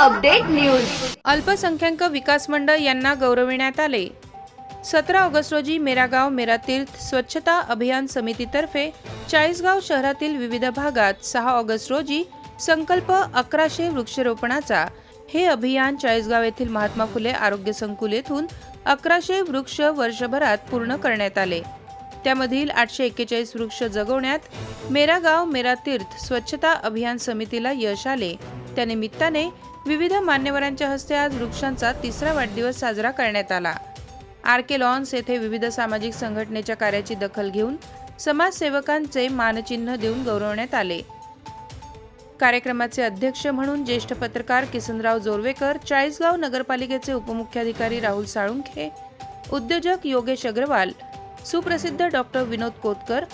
Update news. अल्पसंख्याक विकास मंडळ यांना गौरविण्यात आले. सतरा ऑगस्ट रोजी मेरा गाव मेरा तीर्थ स्वच्छता अभियान समितीतर्फे चाळीसगाव शहरातील विविध भागात सहा ऑगस्ट रोजी संकल्प अकराशे वृक्षरोपणाचा हे अभियान चाळीसगाव येथील महात्मा फुले आरोग्य संकुल येथून अकराशे वृक्ष वर्षभरात पूर्ण करण्यात आले. त्यामधील आठशे एक्केचाळीस वृक्ष जगवण्यात मेरा गाव मेरा तीर्थ स्वच्छता अभियान समितीला यश आले. त्यानिमित्ताने विविध मान्यवरांच्या हस्ते आज वृक्षांचा तिसरा वाढदिवस साजरा करण्यात आला. आर के लॉन्स येथे विविध सामाजिक संघटनेच्या कार्याची दखल घेऊन समाजसेवकांचे मानचिन्ह देऊन गौरवण्यात आले. कार्यक्रमाचे अध्यक्ष म्हणून ज्येष्ठ पत्रकार किसनराव जोरवेकर चाळीसगाव नगरपालिकेचे उपमुख्याधिकारी राहुल साळुंखे उद्योजक योगेश अग्रवाल सुप्रसिद्ध डॉक्टर विनोद कोतकर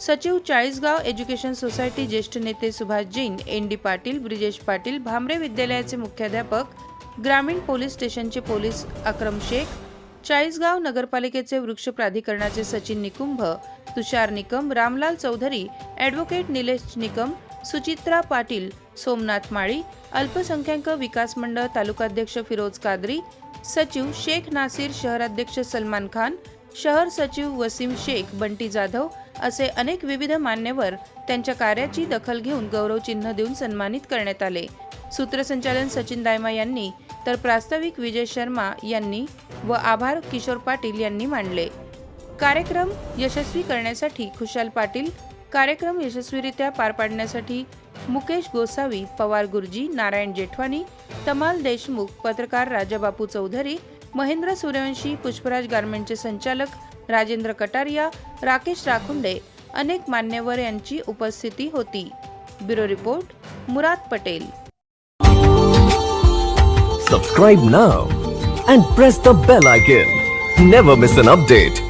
सचिव चाळीसगाव एज्युकेशन सोसायटी ज्येष्ठ नेते सुभाष जैन एन डी पाटील ब्रिजेश पाटील भामरे विद्यालयाचे मुख्याध्यापक ग्रामीण पोलीस स्टेशनचे पोलीस अक्रम शेख चाळीसगाव नगरपालिकेचे वृक्ष प्राधिकरणाचे सचिन निकुंभ तुषार निकम रामलाल चौधरी ॲडव्होकेट निलेश निकम सुचित्रा पाटील सोमनाथ माळी अल्पसंख्याक विकास मंडळ तालुकाध्यक्ष फिरोज कादरी सचिव शेख नासिर शहराध्यक्ष सलमान खान शहर सचिव वसीम शेख बंटी जाधव असे अनेक विविध मान्यवर त्यांच्या कार्याची दखल घेऊन गौरवचिन्ह देऊन सन्मानित करण्यात आले. सूत्रसंचालन सचिन दायमा यांनी तर प्रास्ताविक विजय शर्मा यांनी व आभार किशोर पाटील यांनी मांडले कार्यक्रम यशस्वी करण्यासाठी खुशाल पाटील कार्यक्रम यशस्वीरित्या पार पाडण्यासाठी मुकेश गोसावी पवार गुरुजी नारायण जेठवानी तमाल देशमुख पत्रकार राजाबापू चौधरी महेंद्र सूर्यवंशी पुष्पराज गारमेंटचे संचालक राजेंद्र कटारिया राकेश राखुंडे अनेक मान्यवर यांची उपस्थिती होती. Bureau report Murad Patel. Subscribe now and press the bell icon never miss an update